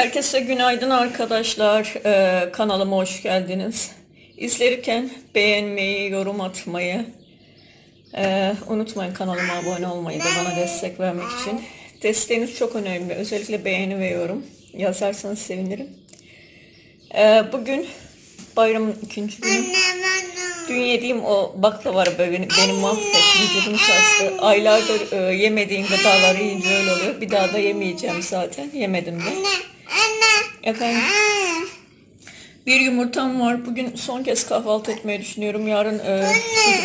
Herkese günaydın arkadaşlar. Ee, kanalıma hoş geldiniz. İzlerken beğenmeyi, yorum atmayı ee, unutmayın kanalıma abone olmayı da bana destek vermek için. Desteğiniz çok önemli. Özellikle beğeni ve yorum yazarsanız sevinirim. Ee, bugün bayramın ikinci günü. Dün yediğim o baklava beni, beni mahvetti, vücudumu sarstı. Aylardır e, yemediğim gıdaları yiyince öyle oluyor. Bir daha da yemeyeceğim zaten. Yemedim de. Efendim. Bir yumurtam var. Bugün son kez kahvaltı etmeyi düşünüyorum. Yarın e,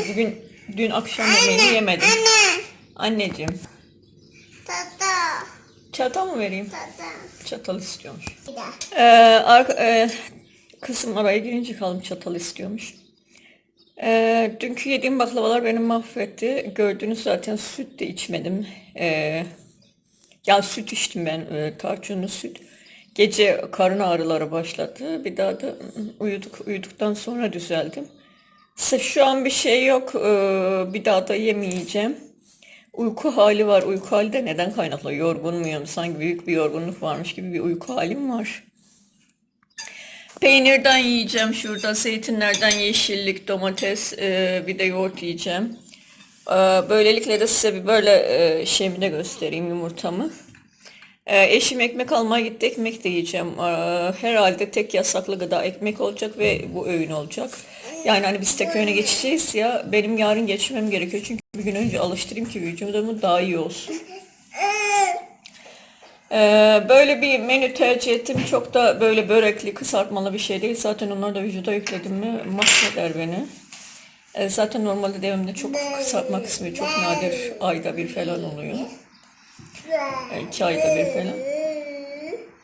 bugün dün akşam yemeğini yemedim. Anneciğim. Tata. Çatal mı vereyim? Tata. Çatal istiyormuş. Ee, arka, e, kızım araya girince kaldım çatal istiyormuş. Ee, dünkü yediğim baklavalar beni mahvetti. Gördüğünüz zaten süt de içmedim. Ee, ya süt içtim ben, e, tarçınlı süt. Gece karın ağrıları başladı. Bir daha da uyuduk. Uyuduktan sonra düzeldim. Sırf şu an bir şey yok. Ee, bir daha da yemeyeceğim. Uyku hali var. Uyku hali de neden kaynaklı? Yorgun muyum? Sanki büyük bir yorgunluk varmış gibi bir uyku halim var. Peynirden yiyeceğim şurada. Zeytinlerden yeşillik, domates, e, bir de yoğurt yiyeceğim. E, böylelikle de size bir böyle e, şeyimi de göstereyim yumurtamı. E, eşim ekmek almaya gitti. Ekmek de yiyeceğim. E, herhalde tek yasaklı gıda ekmek olacak ve bu öğün olacak. Yani hani biz tek öğüne geçeceğiz ya. Benim yarın geçmem gerekiyor. Çünkü bir gün önce alıştırayım ki vücudumu daha iyi olsun. Ee, böyle bir menü tercih ettim. Çok da böyle börekli, kızartmalı bir şey değil. Zaten onları da vücuda yükledim mi mahveder beni. Ee, zaten normalde de evimde çok kızartma kısmı çok nadir. Ayda bir falan oluyor. Ee, iki ayda bir falan.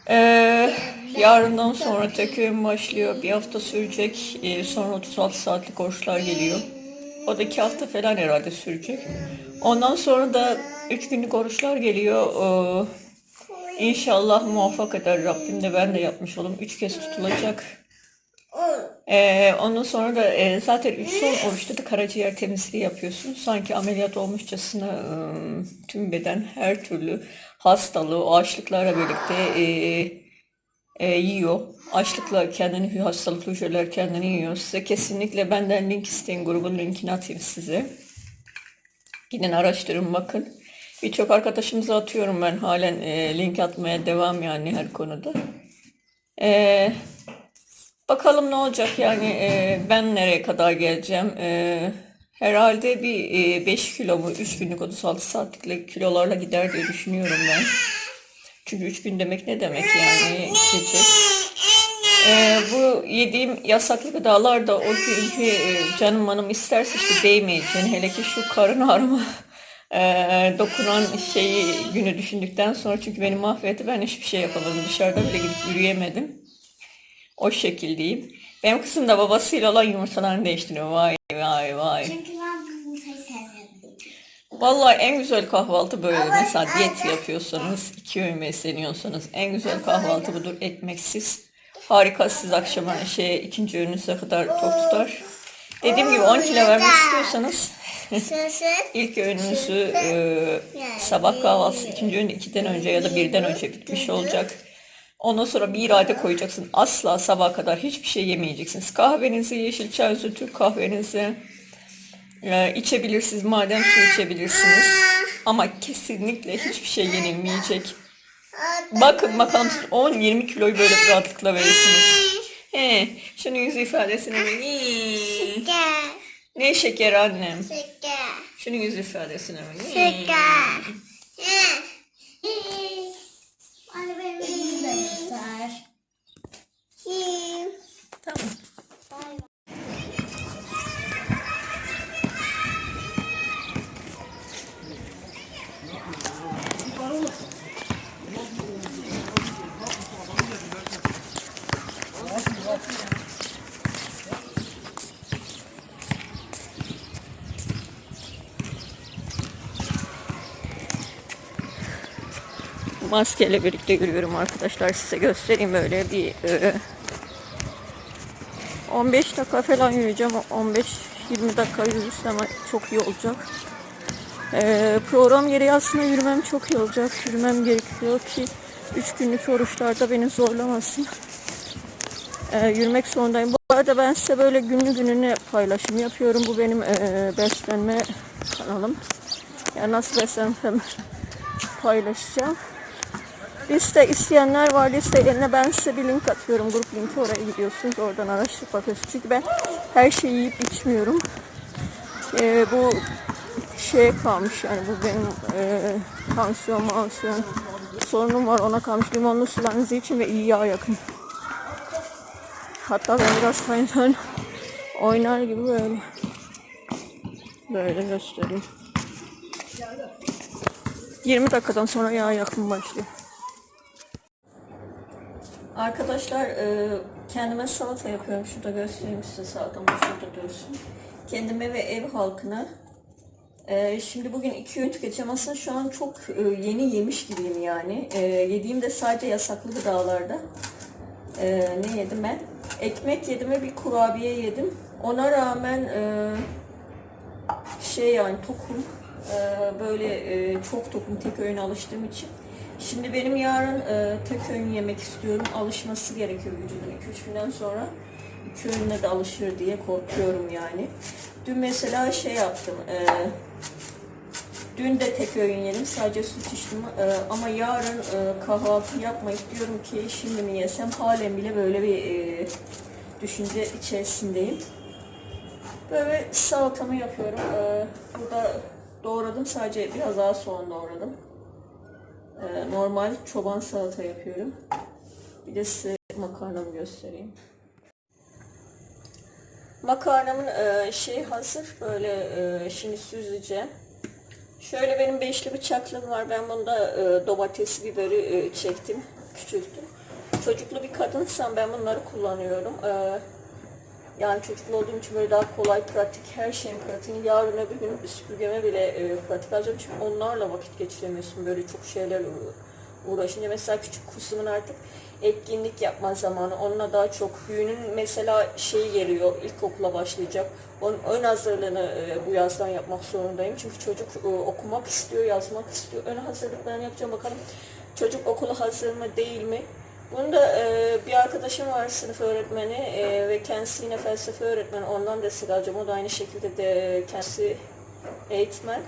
Ee, yarından sonra tek öğün başlıyor. Bir hafta sürecek. Ee, sonra 36 saatlik oruçlar geliyor. O da iki hafta falan herhalde sürecek. Ondan sonra da üç günlük oruçlar geliyor. Ee, İnşallah muvaffak eder Rabbim de ben de yapmış olayım. Üç kez tutulacak. Ee, ondan sonra da e, zaten üç son oruçta da karaciğer temizliği yapıyorsun. Sanki ameliyat olmuşçasına ıı, tüm beden her türlü hastalığı o açlıklarla birlikte e, e, yiyor. Açlıkla kendini hastalıklı hücreler kendini yiyor. Size kesinlikle benden link isteyin. Grubun linkini atayım size. Gidin araştırın bakın. Birçok arkadaşımıza atıyorum ben halen e, link atmaya devam yani her konuda. E, bakalım ne olacak yani e, ben nereye kadar geleceğim. E, herhalde bir e, 5 kilo mu 3 günlük 36 saatlik kilolarla gider diye düşünüyorum ben. Çünkü 3 gün demek ne demek yani gece. Ee, bu yediğim yasaklı gıdalar da o günkü e, canım hanım isterse işte değmeyeceğini hele ki şu karın ağrıma e, dokunan şeyi günü düşündükten sonra çünkü beni mahvetti ben hiçbir şey yapamadım dışarıda bile gidip yürüyemedim o şekildeyim. Benim kızım da babasıyla olan yumurtalarını değiştiriyor. Vay vay vay. Çünkü ben bu yumurtayı sevmedim. Vallahi en güzel kahvaltı böyle. Mesela diyet yapıyorsanız iki öğün besleniyorsanız en güzel kahvaltı budur. Ekmeksiz. Harika siz akşama şey ikinci öğünüze kadar tok tutar. Dediğim gibi 10 kilo vermek istiyorsanız. İlk öğününüzü e, sabah kahvaltısı ikinci öğün ikiden önce ya da birden önce bitmiş olacak. Ondan sonra bir irade koyacaksın. Asla sabaha kadar hiçbir şey yemeyeceksiniz. Kahvenizi, yeşil çayınızı, Türk kahvenizi e, içebilirsiniz. Maden suyu içebilirsiniz. Ama kesinlikle hiçbir şey yenilmeyecek. Bakın bakalım siz 10-20 kiloyu böyle rahatlıkla verirsiniz. He, şunun yüz ifadesine bir. Şeker. Ne şeker annem. Şeker. Şunun yüz ifadesine bak. Şeker. Sim. Tá bom. Maskeyle birlikte yürüyorum arkadaşlar. Size göstereyim böyle bir e, 15 dakika falan yürüyeceğim. 15-20 dakika yürürsem çok iyi olacak. E, program gereği aslında yürümem çok iyi olacak. Yürümem gerekiyor ki Üç günlük oruçlarda beni zorlamasın. Ee, yürümek zorundayım. Bu arada ben size böyle günlü gününe paylaşım yapıyorum. Bu benim ee, beslenme kanalım. Yani nasıl beslensem paylaşacağım. Liste isteyenler var. Liste yerine ben size bir link atıyorum. Grup linki oraya gidiyorsunuz. Oradan araştırıp bakıyorsunuz. Çünkü ben her şeyi yiyip içmiyorum. Ee, bu şeye kalmış yani bu benim e, tansiyon mansiyon sorunum var ona kalmış limonlu sularınızı için ve iyi yağ yakın. Hatta ben biraz kaynar oynar gibi böyle böyle göstereyim. 20 dakikadan sonra yağ yakın başlıyor. Arkadaşlar e, kendime salata yapıyorum. Şurada göstereyim size salatamı şurada dursun. Kendime ve ev halkına ee, şimdi bugün iki öğün tüketeceğim. Aslında şu an çok e, yeni yemiş gibiyim yani. Ee, yediğim de sadece yasaklı gıdalarda. Ee, ne yedim ben? Ekmek yedim ve bir kurabiye yedim. Ona rağmen e, şey yani tokum. Ee, böyle e, çok tokum tek öğün alıştığım için. Şimdi benim yarın e, tek öğün yemek istiyorum. Alışması gerekiyor vücudun 2-3 günden sonra. İki öğüne de alışır diye korkuyorum yani. Dün mesela şey yaptım. E, dün de tek öğün yedim. Sadece süt içtim. E, ama yarın e, kahvaltı yapmayıp diyorum ki şimdi mi yesem halen bile böyle bir e, düşünce içerisindeyim. Böyle salatamı yapıyorum. E, burada doğradım. Sadece biraz daha soğan doğradım. E, normal çoban salata yapıyorum. Bir de size makarnamı göstereyim. Makarnamın e, şey hazır. Böyle e, şimdi süzeceğim. Şöyle benim beşli bıçaklığım var. Ben bunda e, domates, biberi e, çektim, küçülttüm. Çocuklu bir kadınsam ben bunları kullanıyorum. E, yani çocuklu olduğum için böyle daha kolay, pratik, her şeyin pratiğini yarın öbür gün süpürgeme bile e, pratik alacağım. Çünkü onlarla vakit geçiremiyorsun. Böyle çok şeyler uğraşınca. Mesela küçük kusumun artık etkinlik yapma zamanı. Onunla daha çok büyünün mesela şeyi geliyor, ilkokula başlayacak. Onun ön hazırlığını e, bu yazdan yapmak zorundayım. Çünkü çocuk e, okumak istiyor, yazmak istiyor. Ön hazırlıklarını yapacağım bakalım. Çocuk okula hazır mı değil mi? Bunu da e, bir arkadaşım var sınıf öğretmeni e, ve kendisi yine felsefe öğretmeni. Ondan destek alacağım. O da aynı şekilde de kendisi eğitmen.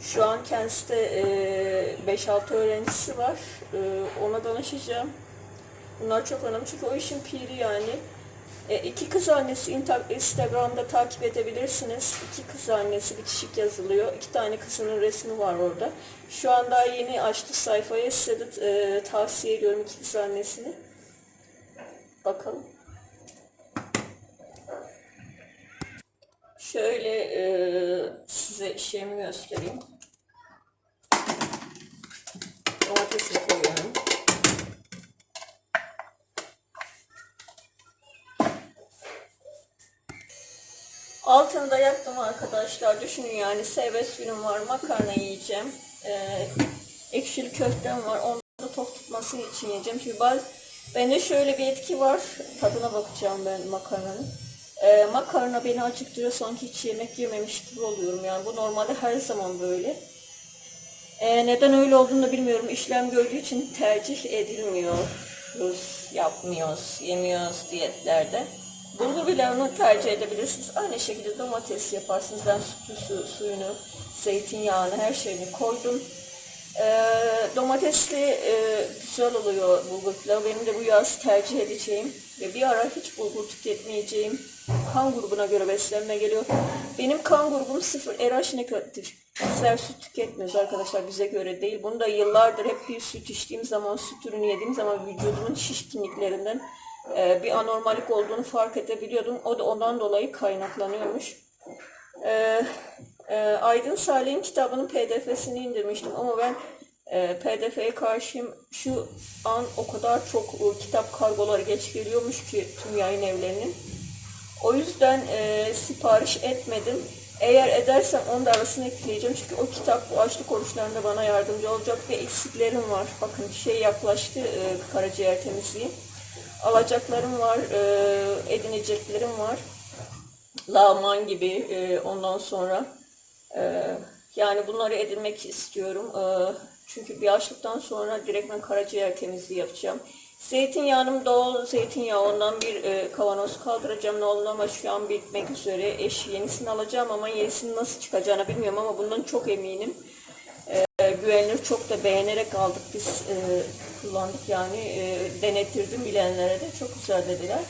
Şu an kendisi de e, 5-6 öğrencisi var. E, ona danışacağım. Bunlar çok önemli çünkü o işin piri yani. E, iki kız annesi Instagram'da takip edebilirsiniz. İki kız annesi bitişik yazılıyor. İki tane kızının resmi var orada. Şu an daha yeni açtı sayfayı. Size de e, tavsiye ediyorum iki kız annesini. Bakalım. Şöyle e, size şeyimi göstereyim. Domatesi koyuyorum. Altını da yaktım arkadaşlar. Düşünün yani serbest günüm var. Makarna yiyeceğim. Ee, ekşili köftem var. Onu da tok tutması için yiyeceğim. Çünkü bazı bende şöyle bir etki var. Tadına bakacağım ben makarnanın. Ee, makarna beni acıktırıyor. Sanki hiç yemek yememiş gibi oluyorum. Yani bu normalde her zaman böyle. Ee, neden öyle olduğunu da bilmiyorum. İşlem gördüğü için tercih edilmiyoruz, yapmıyoruz, yemiyoruz diyetlerde. Bulgur pilavını tercih edebilirsiniz. Aynı şekilde domates yaparsınız. Ben sütü, su, suyunu, zeytinyağını, her şeyini koydum. Ee, domatesli e, güzel oluyor bulgur pilavı. Benim de bu yaz tercih edeceğim. Ve bir ara hiç bulgur tüketmeyeceğim. Kan grubuna göre beslenme geliyor. Benim kan grubum sıfır. RH negatif. Bizler süt tüketmiyoruz arkadaşlar bize göre değil. Bunu da yıllardır hep bir süt içtiğim zaman, süt ürünü yediğim zaman vücudumun şişkinliklerinden e, bir anormalik olduğunu fark edebiliyordum. O da ondan dolayı kaynaklanıyormuş. E, e, Aydın Salih'in kitabının pdf'sini indirmiştim ama ben e, pdf'ye karşıyım. Şu an o kadar çok e, kitap kargoları geç geliyormuş ki tüm yayın evlerinin. O yüzden e, sipariş etmedim. Eğer edersem onu da arasına ekleyeceğim. Çünkü o kitap bu açlık oruçlarında bana yardımcı olacak ve eksiklerim var. Bakın şey yaklaştı e, karaciğer temizliği. Alacaklarım var, e, edineceklerim var. Lağman gibi e, ondan sonra e, Yani bunları edinmek istiyorum. Ee, çünkü bir açlıktan sonra direkt ben karaciğer temizliği yapacağım. Zeytinyağım doğal zeytinyağı ondan bir e, kavanoz kaldıracağım ne olur ama şu an bitmek üzere. Eş yenisini alacağım ama yenisinin nasıl çıkacağını bilmiyorum ama bundan çok eminim. Ee, güvenilir çok da beğenerek aldık biz e, kullandık yani e, denettirdim bilenlere de çok güzel dediler.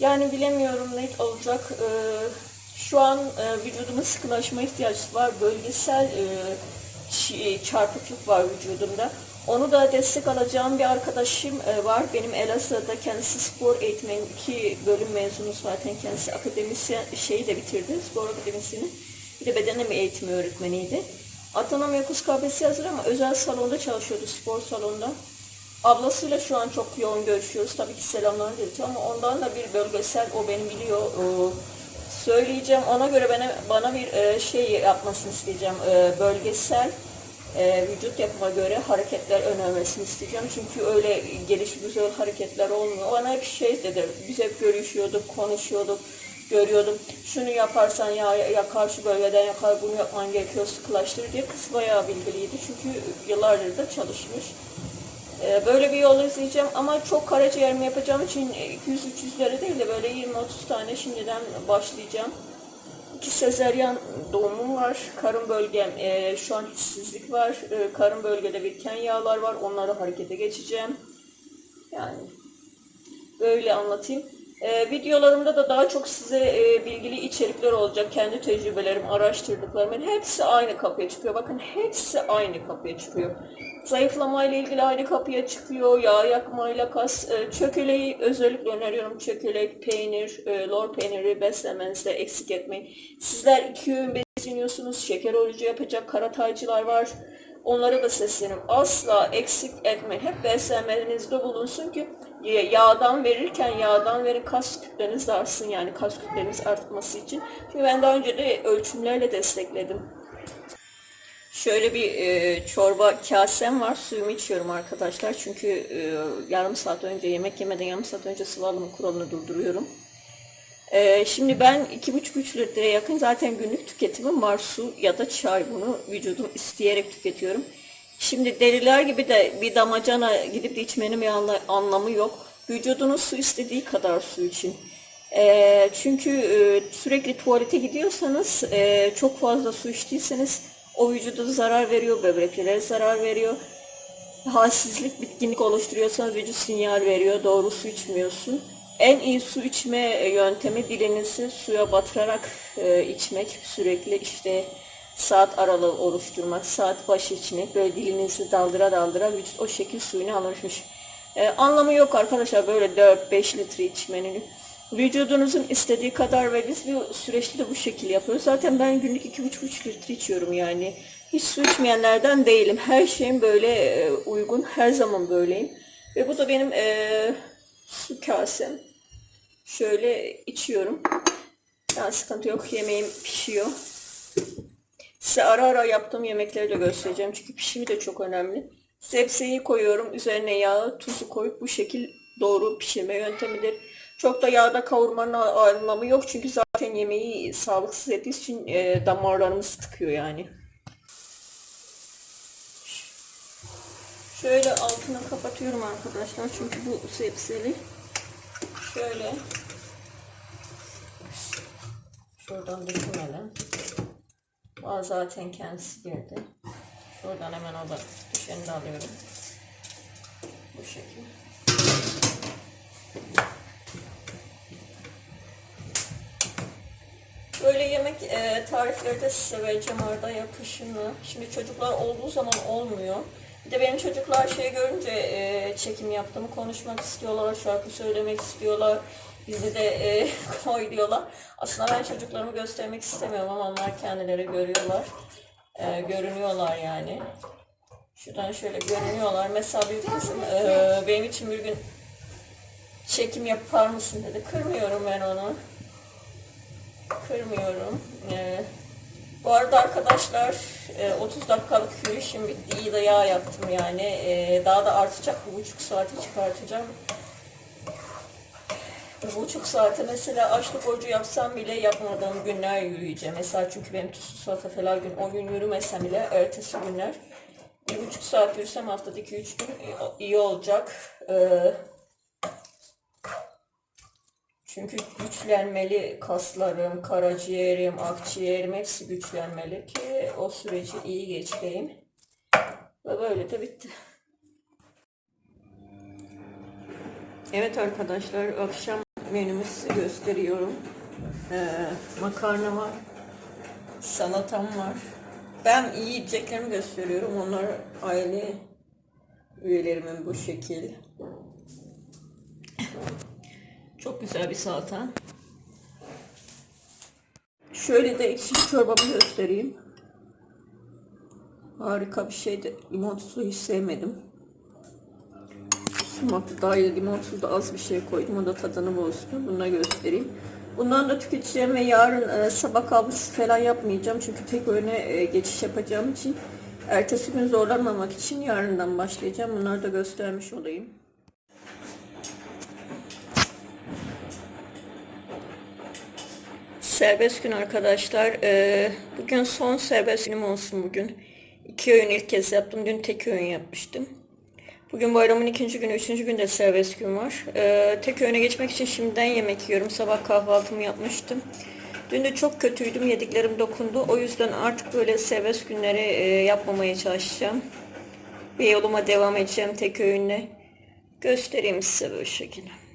Yani bilemiyorum ne olacak. Ee, şu an e, vücudumun sıkılaşma ihtiyacı var. Bölgesel e, ç- çarpıklık var vücudumda. Onu da destek alacağım bir arkadaşım e, var. Benim Elazığ'da kendisi spor eğitmeni, iki bölüm mezunu zaten kendisi akademisyen şeyi de bitirdi. Spor akademisini. Bir de beden eğitimi öğretmeniydi. Atanamıyor kız KPSS hazır ama özel salonda çalışıyordu, spor salonunda. Ablasıyla şu an çok yoğun görüşüyoruz. Tabii ki selamlarını iletiyor ama ondan da bir bölgesel o beni biliyor. Ee, söyleyeceğim ona göre bana, bana bir e, şey yapmasını isteyeceğim. Ee, bölgesel e, vücut yapıma göre hareketler önermesini isteyeceğim. Çünkü öyle geliş güzel hareketler olmuyor. Bana hep şey dedi. Biz hep görüşüyorduk, konuşuyorduk görüyordum. Şunu yaparsan ya yakar şu bölgeden yakar bunu yapman gerekiyor sıkılaştır diye kız bayağı bilgiliydi. Çünkü yıllardır da çalışmış. Ee, Böyle bir yol izleyeceğim ama çok karaciğerimi yapacağım için 200-300'lere değil de böyle 20-30 tane şimdiden başlayacağım. İki sezeryan doğumum var. Karın bölgem e, şu an hissizlik var. E, karın bölgede biriken yağlar var. Onları harekete geçeceğim. Yani böyle anlatayım. Ee, videolarımda da daha çok size e, bilgili içerikler olacak. Kendi tecrübelerim, araştırdıklarım hepsi aynı kapıya çıkıyor. Bakın hepsi aynı kapıya çıkıyor. Zayıflama ile ilgili aynı kapıya çıkıyor. Yağ yakmayla kas, e, çökeleği özellikle öneriyorum. Çökelek, peynir, e, lor peyniri beslemenizde eksik etmeyin. Sizler iki öğün besleniyorsunuz. Şeker orucu yapacak karataycılar var. Onlara da sesleniyorum. Asla eksik etmeyin. Hep beslenmenizde bulunsun ki ya- yağdan verirken yağdan verin kas kütleniz artsın yani kas kütleniz artması için. Çünkü ben daha önce de ölçümlerle destekledim. Şöyle bir e, çorba kasem var. Suyumu içiyorum arkadaşlar. Çünkü e, yarım saat önce yemek yemeden yarım saat önce sıvı alımı kuralını durduruyorum. Ee, şimdi ben 2,5-3 litreye yakın zaten günlük tüketimim var su ya da çay bunu vücudum isteyerek tüketiyorum. Şimdi deriler gibi de bir damacana gidip de içmenin bir anla- anlamı yok. Vücudunuz su istediği kadar su için. Ee, çünkü e, sürekli tuvalete gidiyorsanız e, çok fazla su içtiyseniz o vücuda zarar veriyor, böbreklere zarar veriyor halsizlik, bitkinlik oluşturuyorsanız vücut sinyal veriyor. Doğru su içmiyorsun. En iyi su içme yöntemi dilinizi suya batırarak e, içmek. Sürekli işte saat aralığı oluşturmak, saat başı içmek. Böyle dilinizi daldıra daldıra vücut o şekil suyunu alışmış. E, anlamı yok arkadaşlar böyle 4-5 litre içmenin. Vücudunuzun istediği kadar ve biz bir süreçte de bu şekil yapıyoruz. Zaten ben günlük 2,5-3 litre içiyorum yani. Hiç su içmeyenlerden değilim. Her şeyim böyle e, uygun. Her zaman böyleyim. Ve bu da benim e, su kasem. Şöyle içiyorum. Yani sıkıntı yok. Yemeğim pişiyor. Size ara ara yaptığım yemekleri de göstereceğim. Çünkü pişimi de çok önemli. Sebzeyi koyuyorum. Üzerine yağı, tuzu koyup bu şekil doğru pişirme yöntemidir. Çok da yağda kavurmanın anlamı yok. Çünkü zaten yemeği sağlıksız ettiği için e, damarlarımız tıkıyor yani. Şöyle altını kapatıyorum arkadaşlar. Çünkü bu sebzeli. Şöyle. Şuradan dökümelim. Var zaten kendisi girdi. Şuradan hemen o da düşeni de alıyorum. Bu şekilde. Böyle yemek e, tarifleri de size vereceğim arada yapışını. Şimdi çocuklar olduğu zaman olmuyor. Bir de benim çocuklar şey görünce e, çekim yaptığımı konuşmak istiyorlar, şarkı söylemek istiyorlar. Bizi de e, koy diyorlar. Aslında ben çocuklarımı göstermek istemiyorum ama onlar kendileri görüyorlar. E, görünüyorlar yani. Şuradan şöyle görünüyorlar. Mesela büyük kızım e, benim için bir gün çekim yapar mısın dedi. Kırmıyorum ben onu kırmıyorum. Ee, bu arada arkadaşlar e, 30 dakikalık yürüyüşüm bitti. İyi de yağ yaktım yani. Ee, daha da artacak. Bir buçuk saate çıkartacağım. Bir buçuk saate mesela açlık orucu yapsam bile yapmadığım günler yürüyeceğim. Mesela çünkü benim tuzlu salata falan gün o gün yürümesem bile ertesi günler bir buçuk saat yürüsem haftada iki üç gün iyi olacak. Ee, çünkü güçlenmeli kaslarım, karaciğerim, akciğerim hepsi güçlenmeli ki o süreci iyi geçireyim. Ve böyle de bitti. Evet arkadaşlar akşam menümü size gösteriyorum. Ee, makarna var. Salatam var. Ben iyi yiyeceklerimi gösteriyorum. Onlar aile üyelerimin bu şekil. Çok güzel bir salata. Şöyle de ekşi çorbamı göstereyim. Harika bir şeydi. Limon tuzu hiç sevmedim. Sumaklı dahil limon tuzu da az bir şey koydum. O da tadını bozdu. Bunu da göstereyim. Bundan da tüketeceğim ve yarın e, sabah kahvaltısı falan yapmayacağım. Çünkü tek öğüne e, geçiş yapacağım için ertesi gün zorlanmamak için yarından başlayacağım. Bunları da göstermiş olayım. Serbest gün arkadaşlar. Ee, bugün son serbest günüm olsun bugün. İki öğün ilk kez yaptım. Dün tek öğün yapmıştım. Bugün bayramın ikinci günü, üçüncü günde serbest gün var. Ee, tek öğüne geçmek için şimdiden yemek yiyorum. Sabah kahvaltımı yapmıştım. Dün de çok kötüydüm. Yediklerim dokundu. O yüzden artık böyle serbest günleri e, yapmamaya çalışacağım. Ve yoluma devam edeceğim tek öğünle. Göstereyim size böyle şekilde.